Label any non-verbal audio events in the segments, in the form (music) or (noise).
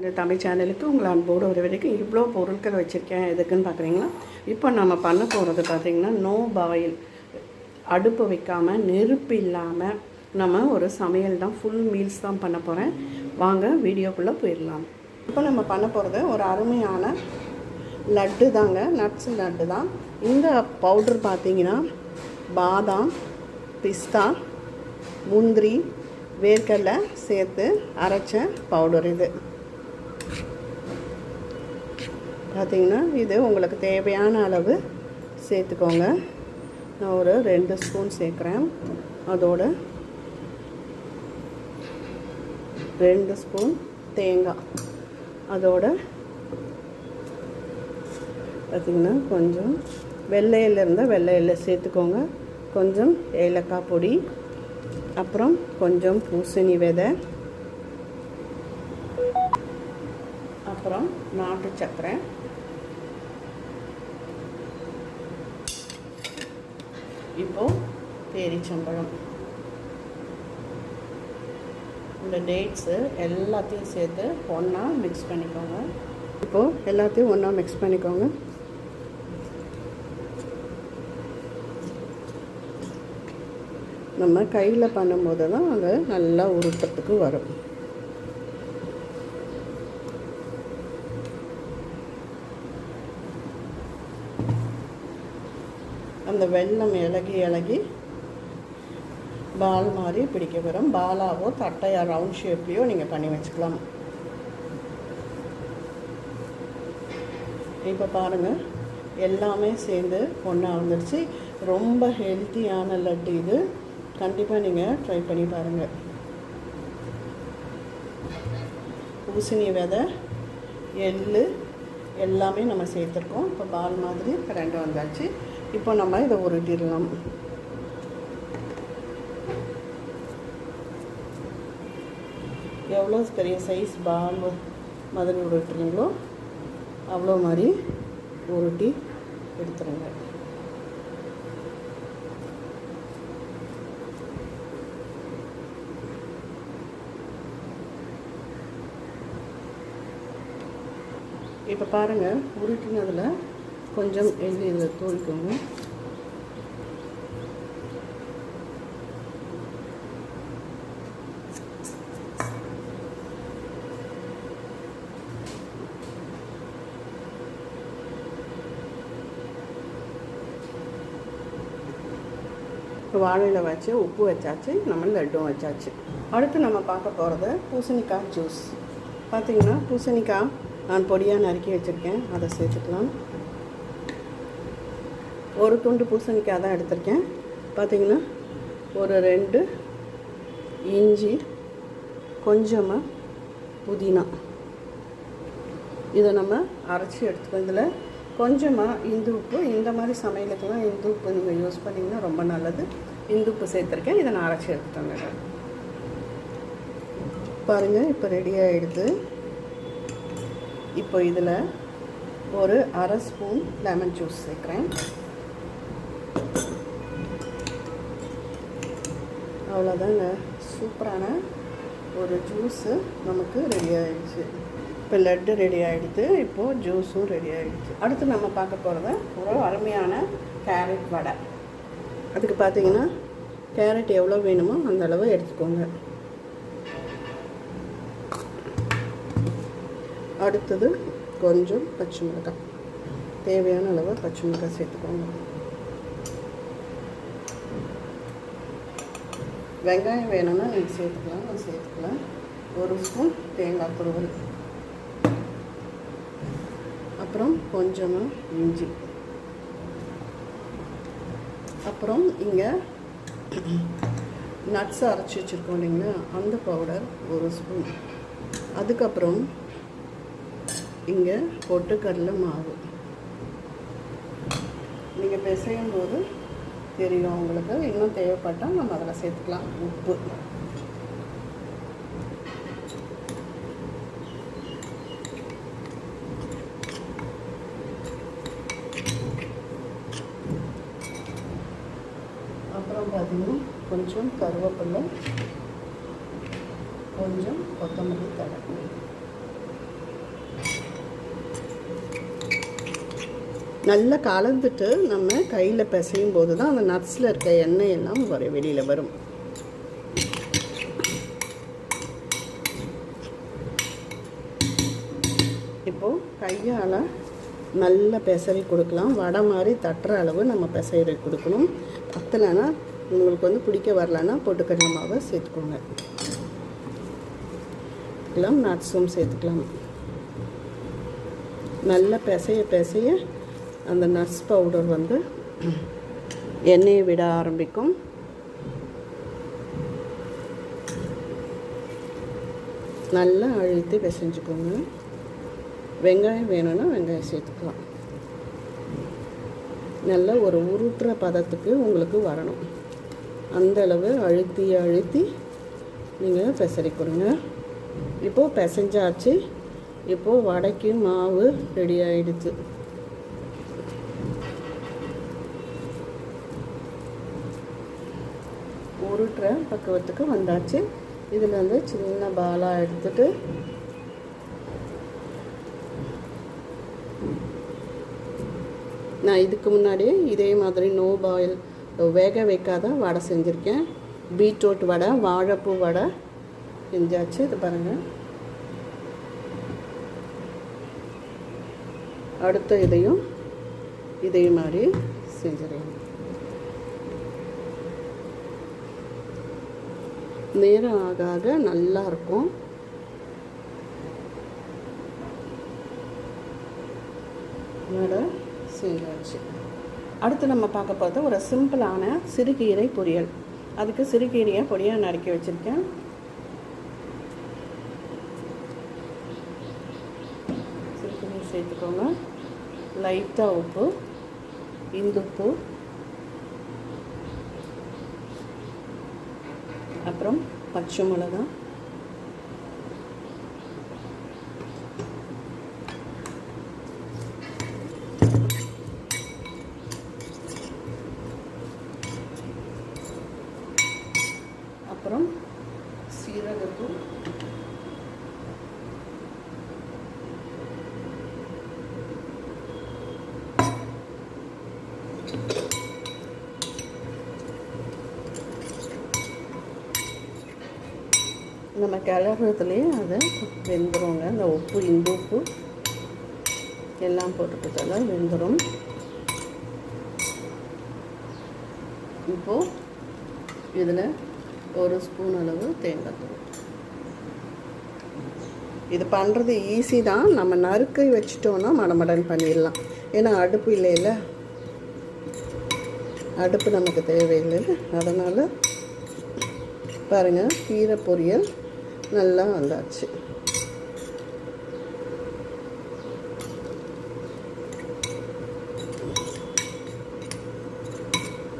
இந்த தமிழ் சேனலுக்கு உங்களை அன்போடு ஒரு வரைக்கும் இவ்வளோ பொருட்கள் வச்சுருக்கேன். எதுக்குன்னு பார்க்குறீங்களா? இப்போ நம்ம பண்ண போகிறது பார்த்திங்கன்னா நோ பாயில் அடுப்பு வைக்காமல் நெருப்பு இல்லாமல் நம்ம ஒரு சமையல் தான் ஃபுல் மீல்ஸ் தான் பண்ண போகிறேன் வாங்க வீடியோக்குள்ளே போயிடலாம். இப்போ நம்ம பண்ண போகிறது ஒரு அருமையான லட்டு தாங்க. நட்ஸ் லட்டு தான். இந்த பவுடர் பார்த்தீங்கன்னா பாதாம் பிஸ்தா முந்திரி வேர்க்கடலை சேர்த்து அரைச்ச பவுடர் இது. பார்த்தீங்கன்னா இது உங்களுக்கு தேவையான அளவு சேர்த்துக்கோங்க. நான் ஒரு ரெண்டு ஸ்பூன் சேர்க்குறேன். அதோட ரெண்டு ஸ்பூன் தேங்காய். அதோட பார்த்திங்கன்னா கொஞ்சம் வெள்ளையில் இருந்தால் வெள்ளையில் சேர்த்துக்கோங்க. கொஞ்சம் ஏலக்காய் பொடி அப்புறம் கொஞ்சம் பூசணி விதை. அப்புறம் நாட்டு சர்க்கரை இப்போ பேரிச்சம்பழம். இந்த டேட்ஸு எல்லாத்தையும் சேர்த்து ஒன்றா மிக்ஸ் பண்ணிக்கோங்க. இப்போது எல்லாத்தையும் ஒன்றா மிக்ஸ் பண்ணிக்கோங்க. நம்ம கையில் பண்ணும்போது தான் அது நல்லா உருட்டுறதுக்கு வரும். அந்த வெள்ளம் இலகி இலகி பால் மாதிரி பிடிக்க வரும். பாலாவோ தட்டையாக ரவுண்ட் ஷேப்லேயோ நீங்கள் பண்ணி வச்சுக்கலாம். இப்போ பாருங்கள் எல்லாமே சேர்ந்து ஒன்றா வந்துடுச்சு ரொம்ப ஹெல்த்தியான லட்டு இது. கண்டிப்பாக நீங்கள் ட்ரை பண்ணி பாருங்கள் பூசணி விதை எள் எல்லாமே நம்ம சேர்த்துருக்கோம். இப்போ பால் மாதிரி ரெண்டு வந்தாச்சு. இப்போ நம்ம இதை உருட்டிடலாம். எவ்வளோ பெரிய சைஸ் பால் மாதிரி உருட்டுறீங்களோ அவ்வளோ மாதிரி உருட்டி எடுத்துருங்க. இப்போ பாருங்கள் உருட்டினதில் கொஞ்சம் எள்ளு இதில் தூளிக்கோங்க. இப்போ வாழையில் வச்சு உப்பு வச்சாச்சு நம்ம லட்டும் வச்சாச்சு. அடுத்து நம்ம பார்க்க போகிறது பூசணிக்காய் ஜூஸ் பார்த்திங்கன்னா பூசணிக்காய் நான் பொடியாக நறுக்கி வச்சுருக்கேன். அதை சேர்த்துக்கலாம். ஒரு துண்டு பூசணிக்காய் தான் எடுத்திருக்கேன். பார்த்திங்கன்னா ஒரு ரெண்டு இஞ்சி கொஞ்சமாக புதினா. இதை நம்ம அரைச்சி எடுத்துக்கோ இதில் கொஞ்சமாக இந்து உப்பு இந்த மாதிரி சமையலுக்கெல்லாம் இந்து உப்பு நீங்கள் யூஸ் பண்ணிங்கன்னா ரொம்ப நல்லது. இந்து உப்பு சேர்த்துருக்கேன். இதை நான் அரைச்சி எடுத்துட்டு பாருங்கள் இப்போ ரெடி ஆகிடுது இப்போ இதில் ஒரு அரை ஸ்பூன் லெமன் ஜூஸ் சேர்க்குறேன். அவ்வளோதாங்க சூப்பரான ஒரு ஜூஸு நமக்கு ரெடி ஆகிடுச்சு இப்போ லட்டு ரெடி ஆகிடுது இப்போது ஜூஸும் ரெடி ஆகிடுச்சு அடுத்து நம்ம பார்க்க போகிறது ஒரு அருமையான கேரட் வடை. அதுக்கு பார்த்தீங்கன்னா கேரட் எவ்வளோ வேணுமோ அந்த அளவு எடுத்துக்கோங்க. அடுத்தது கொஞ்சம் பச்சை மிளகாய். தேவையான அளவு பச்சை மிளகாய் சேர்த்துக்கோங்க. வெங்காயம் வேணும்னா நீங்கள் சேர்த்துக்கலாம் நான் சேர்த்துக்கலாம். ஒரு ஸ்பூன் தேங்காய் துருவல். அப்புறம் கொஞ்சமாக இஞ்சி. அப்புறம் இங்கே நட்ஸ் அரைச்சி வச்சுருக்கோம் இல்லைங்களா? அந்த பவுடர் ஒரு ஸ்பூன். அதுக்கப்புறம் இங்கே பொட்டுக்கடலை மாவு. நீங்கள் பிசையும் போது தெரியும் உங்களுக்கு. இன்னும் தேவைப்பட்டால் நம்ம அதில் சேர்த்துக்கலாம். உப்பு. அப்புறம் பார்த்தீங்கன்னா கொஞ்சம் கருவேப்பில்லை கொஞ்சம் கொத்தமல்லி தடவை நல்லா கலந்துட்டு நம்ம கையில் பிசையும் போது தான் அந்த நட்ஸில் இருக்க எண்ணெய் எல்லாம் வர வெளியில் வரும். இப்போது கையால் நல்ல பெசரி கொடுக்கலாம். வடை மாதிரி தட்டுற அளவு நம்ம பெசரி கொடுக்கணும். பத்தலைன்னா உங்களுக்கு வந்து பிடிக்க வரலன்னா பொட்டுக்கடலை மாவை சேர்த்துக்கோங்க. எல்லாம் நட்ஸும் சேர்த்துக்கலாம். நல்லா பிசைய பிசைய அந்த நட்ஸ் பவுடர் வந்து எண்ணெயை விட ஆரம்பிக்கும். நல்லா அழுத்தி பிசைஞ்சுக்கோங்க. வெங்காயம் வேணும்னா வெங்காயம் சேர்த்துக்கலாம். நல்ல ஒரு உருட்டுற பதத்துக்கு உங்களுக்கு வரணும். அந்தளவு அழுத்தி அழுத்தி நீங்கள் பெசரி கொடுங்க இப்போது பிசைஞ்சாச்சு. இப்போது வடைக்கு மாவு ரெடி ஆகிடுச்சு உருட்டுற பக்குவத்துக்கு வந்தாச்சு. இதில் வந்து சின்ன பாலாக எடுத்துட்டு நான் இதுக்கு முன்னாடியே இதே மாதிரி நோ பாயில் வேக வைக்காத வடை செஞ்சுருக்கேன். பீட்ரூட் வடை வாழைப்பூ வடை செஞ்சாச்சு. இது பாருங்கள் அடுத்த இதையும் இதே மாதிரி செஞ்சிடலாம். நேரம் ஆக ஆக நல்லாயிருக்கும் வடை அடுத்து நம்ம பார்க்க போகிறது ஒரு சிம்பிளான சிறுகீரை பொரியல். அதுக்கு சிறுகீரையை பொடியாக நறுக்கி வச்சுருக்கேன். சிறுகீரை சேர்த்துக்கோங்க. லைட்டாக உப்பு இந்துப்பு அப்புறம் பச்சை மிளகா அப்புறம் சீரகத்தூள் நம்ம கிளறதுலேயே அதை வெந்துருங்க. அந்த உப்பு இந்து உப்பு எல்லாம் போட்டுக்கிட்டால வெந்துடும் இப்போது இதில் ஒரு ஸ்பூன் அளவு தேங்காய் தூள். இது பண்ணுறது ஈஸி தான். நம்ம நறுக்கை வச்சிட்டோன்னா மடமடன் பண்ணிடலாம். ஏன்னா அடுப்பு இல்லைல்ல. அடுப்பு நமக்கு தேவையில்லை. அதனால் பாருங்கள் கீரை பொரியல் நல்லா வந்தாச்சு.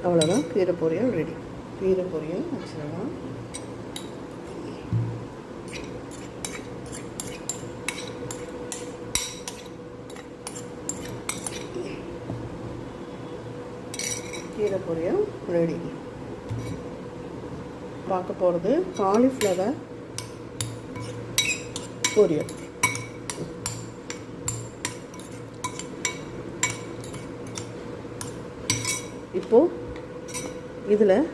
அவ்வளோதான் கீரை பொரியல் ரெடி கீரை பொரியல் வச்சிடலாம் கீரை பொரியல் ரெடி பார்க்க போகிறது காலிஃப்ளவர் பொரியல் இப்போது இதில்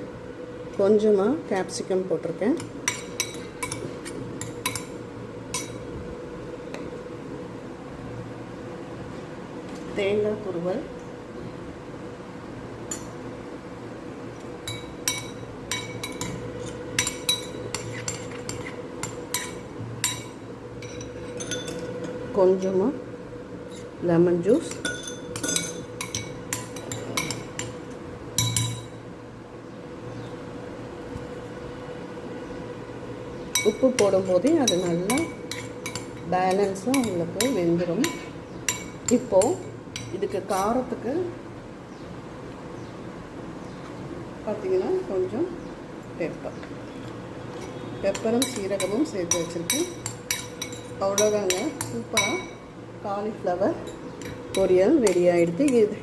கொஞ்சமாக கேப்சிகம் போட்டிருக்கேன். தேங்காய் துருவல். கொஞ்சமாக லெமன் ஜூஸ் உப்பு போடும்போதே அது நல்லா பேலன்ஸாக உங்களுக்கு வெந்துடும் இப்போது இதுக்கு காரத்துக்கு பார்த்தீங்கன்னா கொஞ்சம் பெப்பர் பெப்பரும் சீரகமும் சேர்த்து வச்சுருக்கேன். அவ்வளோதாங்க சூப்பராக காலிஃப்ளவர் பொரியல் ரெடி ஆகிடுது இது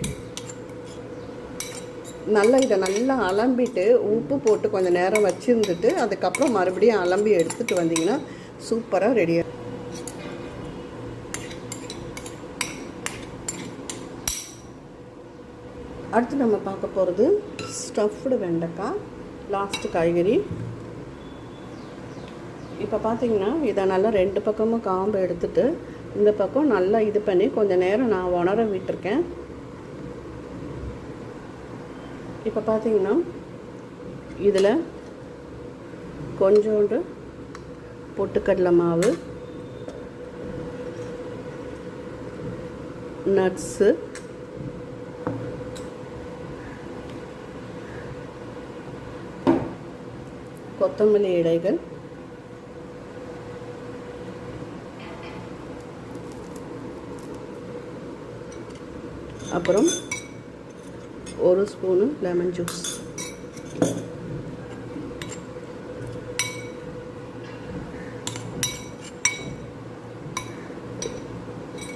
நல்லா இதை நல்லா அலம்பிட்டு உப்பு போட்டு கொஞ்சம் நேரம் வச்சுருந்துட்டு அதுக்கப்புறம் மறுபடியும் அலம்பி எடுத்துகிட்டு வந்தீங்கன்னா சூப்பராக ரெடி அடுத்து நம்ம பார்க்க போகிறது ஸ்டஃப்டு வெண்டைக்காய் லாஸ்ட்டு காய்கறி. இப்போ பார்த்தீங்கன்னா இதை நல்லா ரெண்டு பக்கமும் காம்பு எடுத்துட்டு இந்த பக்கம் நல்லா இது பண்ணி கொஞ்சம் நேரம் நான் உணர விட்டுருக்கேன். இப்போ பார்த்தீங்கன்னா இதில் கொஞ்சோண்டு பொட்டுக்கடலை மாவு நட்ஸு கொத்தமல்லி இலைகள் அப்புறம் ஒரு ஸ்பூனு லெமன் ஜூஸ்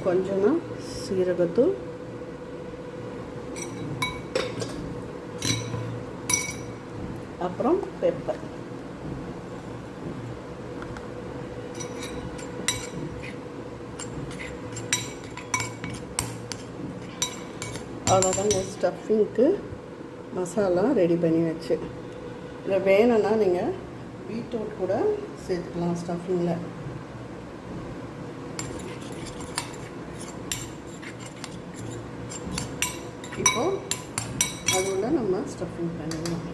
கொஞ்சமாக சீரகத்தூள் அப்புறம் பெப்பர் அவ்வளோதாங்க ஸ்டஃபிங்க்கு மசாலா ரெடி பண்ணி வச்சு. இல்லை வேணும்னா நீங்கள் பீட்ரூட் கூட சேர்த்துக்கலாம் ஸ்டஃபிங்கில் இப்போ அது நம்ம ஸ்டஃபிங் பண்ணிடலாம்.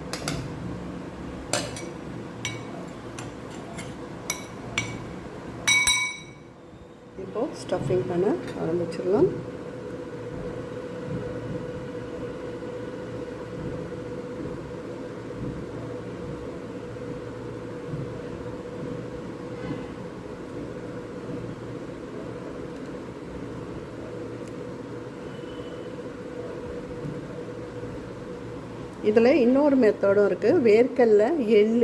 இப்போ ஸ்டஃபிங் பண்ண ஆரம்பிச்சிடலாம். இதில் இன்னொரு மெத்தடும் இருக்குது வேர்க்கல்ல எள்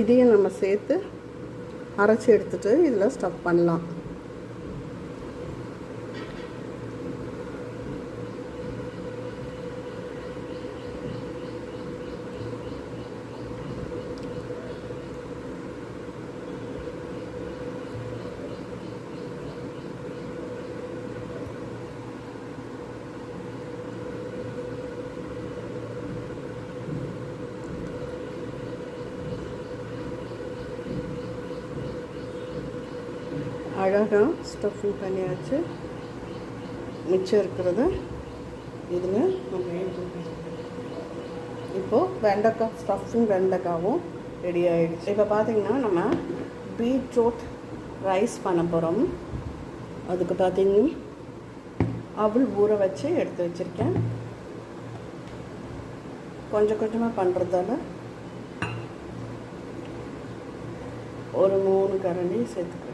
இதையும் நம்ம சேர்த்து அரைச்சி எடுத்துகிட்டு இதில் ஸ்டஃப் பண்ணலாம். அழகாக ஸ்டஃபிங் பண்ணியாச்சு. மிச்சம் இருக்கிறத இதில் நம்ம இப்போது வெண்டைக்காய் ஸ்டஃபிங் வெண்டைக்காவும் ரெடி ஆகிடுச்சு இப்போ பார்த்திங்கன்னா நம்ம பீட்ரூட் ரைஸ் பண்ண போகிறோம் அதுக்கு பார்த்திங்கன்னா அவள் ஊற வச்சு எடுத்து வச்சுருக்கேன். கொஞ்சம் கொஞ்சமாக பண்ணுறதால ஒரு மூணு கரண்டி சேர்த்துக்கிறேன்.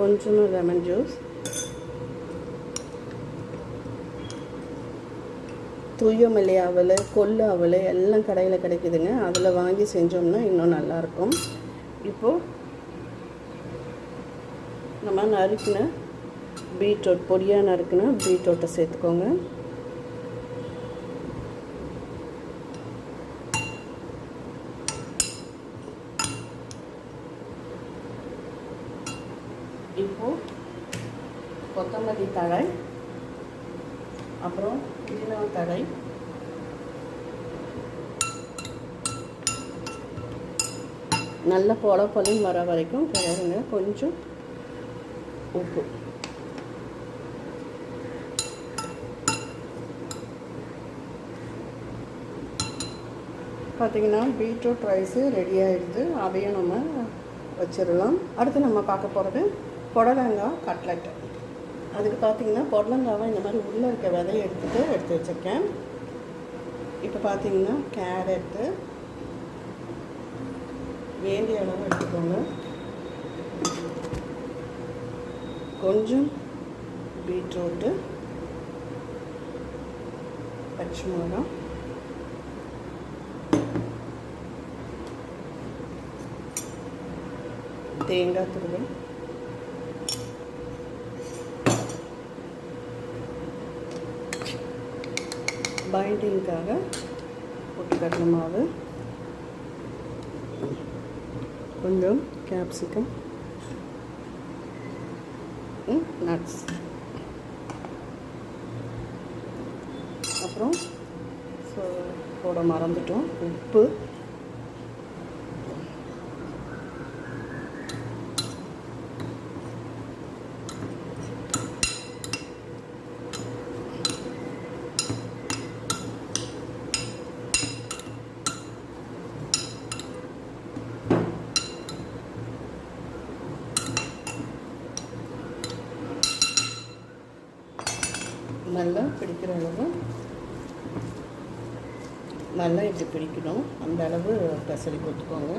கொஞ்சமாக லெமன் ஜூஸ் தூயமல்லி அவல் கொள்ளு அவல் எல்லாம் கடையில் கிடைக்குதுங்க. அதில் வாங்கி செஞ்சோம்னா இன்னும் நல்லாயிருக்கும். இப்போது நம்ம நறுக்கின பீட்ரூட் பொடியாக நறுக்கின பீட்ரூட்டை சேர்த்துக்கோங்க இப்போது கொத்தமல்லி தழை அப்புறம் புதினா தழை. நல்ல பொல பொலின்னு வர வரைக்கும் கிளறுங்க கொஞ்சம் உப்பு. பார்த்தீங்கன்னா பீட்ரூட் ரைஸு ரெடி ஆகிடுது அதையும் நம்ம வச்சிடலாம். அடுத்து நம்ம பார்க்க போகிறது புடலங்காய் கட்லெட்டு. அதுக்கு பார்த்தீங்கன்னா புடலங்காவை இந்த மாதிரி உள்ளே இருக்க விதையை எடுத்துகிட்டு எடுத்து வச்சுருக்கேன். இப்போ பார்த்தீங்கன்னா கேரட்டு வேண்டிய அளவு எடுத்துக்கோங்க. கொஞ்சம் பீட்ரூட்டு பச்சை மிளகாய். தேங்காய் துருவல். பைண்டிங்காக கட்டின மாவு. கொஞ்சம் கேப்சிகம் நட்ஸ் அப்புறம் ஸோ போட மறந்துட்டோம். உப்பு. நல்லா பிடிக்கிற அளவு நல்லா இப்படி பிடிக்கணும். அந்த அளவு பெசரி கொடுத்துக்கோங்க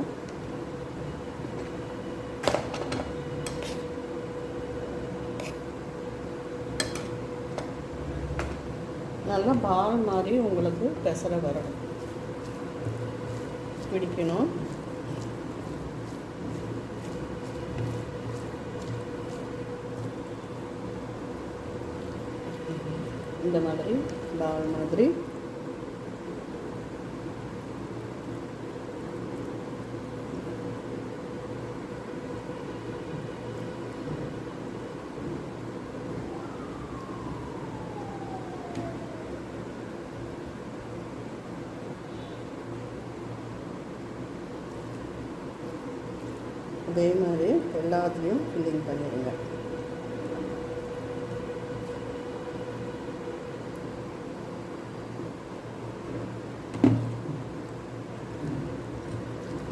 நல்லா பால் மாதிரி உங்களுக்கு பெசரை வரணும். பிடிக்கணும். இந்த மாதிரி பால் மாதிரி அதே மாதிரி எல்லாத்துலேயும் ஃபில்லிங் பண்ணிடுங்க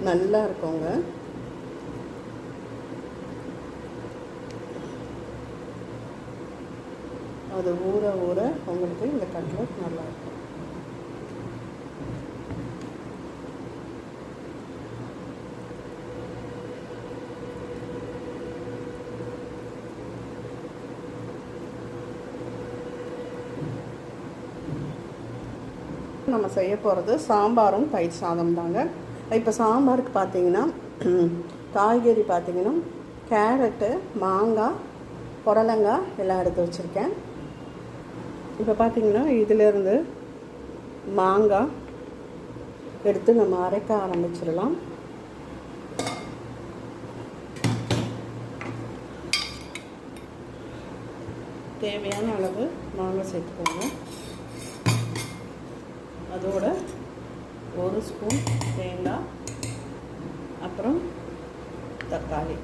நல்லா இருக்குங்க. அது ஊற ஊற உங்களுக்கு இந்த கட்லட் நல்லா இருக்கும். நம்ம செய்ய போகிறது சாம்பாரும் தயிர் சாதம் தாங்க. இப்போ சாம்பாருக்கு பார்த்தீங்கன்னா (clears throat) காய்கறி பார்த்தீங்கன்னா கேரட்டு மாங்காய் புடலங்காய் எல்லாம் எடுத்து வச்சுருக்கேன். இப்போ பார்த்தீங்கன்னா இதிலேருந்து மாங்காய் எடுத்து நம்ம அரைக்க ஆரம்பிச்சிடலாம். தேவையான அளவு மாங்காய் சேர்த்துக்கோங்க. அதோட ஒரு ஸ்பூன் தேங்காய் அப்புறம் தக்காளி.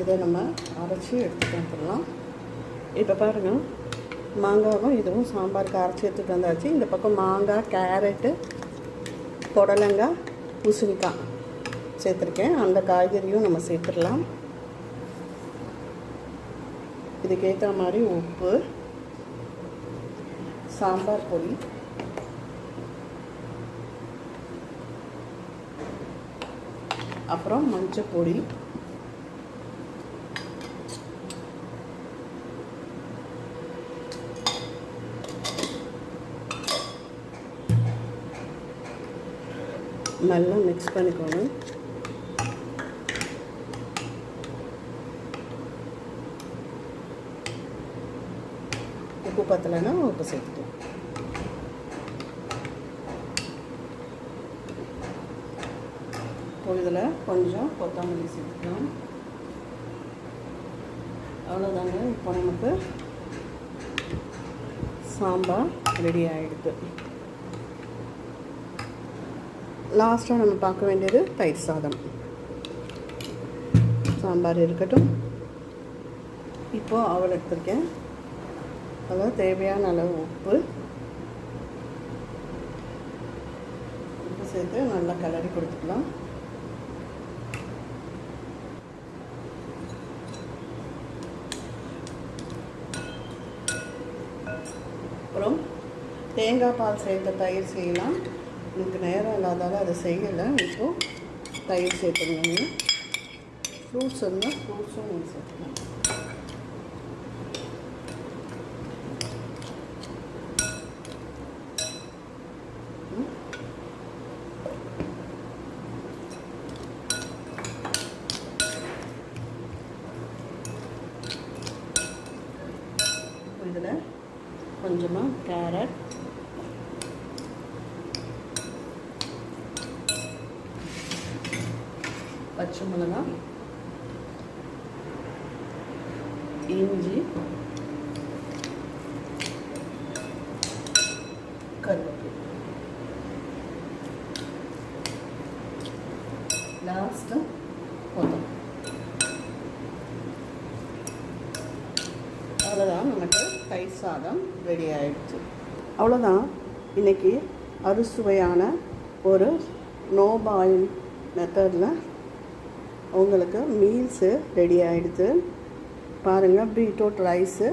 இதை நம்ம அரைச்சி எடுத்துட்டு வந்துடலாம். இப்போ பாருங்கள் மாங்காவும் இதுவும் சாம்பாருக்கு அரைச்சி எடுத்துகிட்டு வந்தாச்சு. இந்த பக்கம் மாங்காய் கேரட்டு புடலங்காய் உசுனிக்காய் சேர்த்துருக்கேன். அந்த காய்கறியும் நம்ம சேர்த்துடலாம். இதுக்கேற்ற மாதிரி உப்பு சாம்பார் பொடி அப்புறம் மஞ்சள் பொடி நல்லா மிக்ஸ் பண்ணிக்கணும் பத்தலைன்னா உப்பு சேர்த்துக்கலாம் இதில் கொஞ்சம் கொத்தமல்லி சேர்த்துக்கலாம். அவ்வளோதாங்க இப்போ நமக்கு சாம்பார் ரெடி ஆகிடுது லாஸ்ட்டாக நம்ம பார்க்க வேண்டியது தயிர் சாதம். சாம்பார் இருக்கட்டும். இப்போது அவள் எடுத்திருக்கேன் அதாவது தேவையான அளவு உப்பு. உப்பு சேர்த்து நல்லா கலரி கொடுத்துக்கலாம். அப்புறம் தேங்காய் பால் சேர்த்த தயிர் செய்யலாம். எனக்கு நேரம் இல்லாதால அதை செய்யலை. இப்போது தயிர் சேர்த்துருங்க ஃப்ரூட்ஸ் இருந்தால் ஃப்ரூட்ஸும் நீங்கள் சேர்த்துக்கலாம் இதில் கொஞ்சமாக கேரட் பச்சை மிளகா இஞ்சி கருவேப்பிலை லாஸ்ட்டு போதும் அவ்வளோதான் நமக்கு தயிர் சாதம் ரெடி ஆயிடுச்சு. அவ்வளோதான் இன்னைக்கு அறுசுவையான ஒரு நோ பாயில் மெத்தடில் உங்களுக்கு மீல்ஸு ரெடி ஆகிடுது பாருங்கள் பீட்ரூட் ரைஸு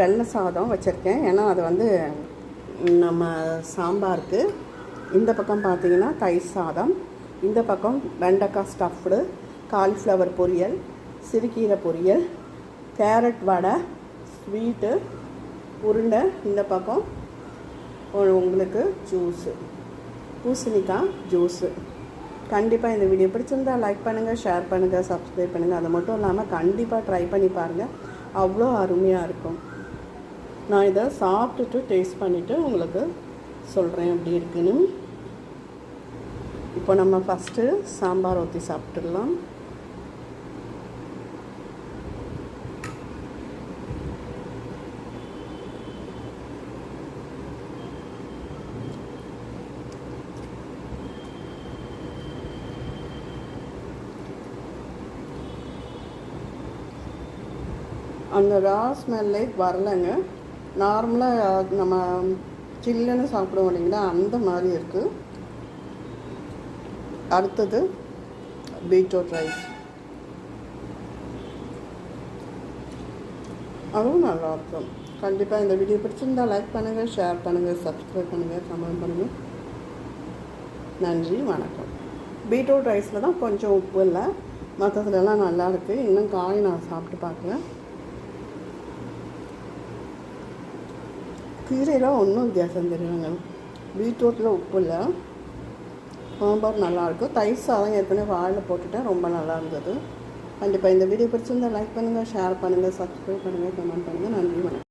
வெள்ளை சாதம் வச்சுருக்கேன். ஏன்னா அது வந்து நம்ம சாம்பாருக்கு. இந்த பக்கம் பார்த்திங்கன்னா தயிர் சாதம். இந்த பக்கம் வெண்டைக்காய் ஸ்டஃப்டு காலிஃப்ளவர் பொரியல் சிறுகீரை பொரியல் கேரட் வடை ஸ்வீட்டு உருண்டை இந்த பக்கம் உங்களுக்கு ஜூஸு பூசணிக்காய் ஜூஸு கண்டிப்பாக இந்த வீடியோ பிடிச்சிருந்தால் லைக் பண்ணுங்கள் ஷேர் பண்ணுங்கள் சப்ஸ்கிரைப் பண்ணுங்கள் அது மட்டும் இல்லாமல் கண்டிப்பாக ட்ரை பண்ணி பாருங்கள் அவ்வளோ அருமையாக இருக்கும். நான் இதை சாப்பிட்டுட்டு டேஸ்ட் பண்ணிவிட்டு உங்களுக்கு சொல்கிறேன் அப்படி இருக்குன்னு. இப்போ நம்ம ஃபஸ்ட்டு சாம்பார் ஊற்றி சாப்பிட்டுடலாம். அந்த ரா ஸ்மெல்லே வரலைங்க. நார்மலாக நம்ம சில்லுன்னு சாப்பிடுவோம் இல்லைங்களா? அந்த மாதிரி இருக்குது அடுத்தது பீட்ரூட் ரைஸ் அதுவும் நல்லாயிருக்கும் கண்டிப்பாக இந்த வீடியோ பிடிச்சிருந்தா லைக் பண்ணுங்கள் ஷேர் பண்ணுங்கள் சப்ஸ்கிரைப் பண்ணுங்கள் கமெண்ட் பண்ணுங்கள் நன்றி வணக்கம். பீட்ரூட் ரைஸில் தான் கொஞ்சம் உப்பு இல்லை. மற்றதுலலாம் நல்லா இருக்குது இன்னும் காய் நான் சாப்பிட்டு பார்க்கல. கீரையில் ஒன்றும் வித்தியாசம் தெரியுங்க பீட்ரூட்டில் உப்பு இல்லை. சாம்பார் நல்லாயிருக்கும். தயிர் சாதம் ஏற்கனவே வாயில் போட்டுட்டேன். ரொம்ப நல்லா இருந்தது கண்டிப்பாக இந்த வீடியோ பிடிச்சிருந்தா லைக் பண்ணுங்கள் ஷேர் பண்ணுங்கள் சப்ஸ்கிரைப் பண்ணுங்கள் கமெண்ட் பண்ணுங்கள் நன்றி வணக்கம்.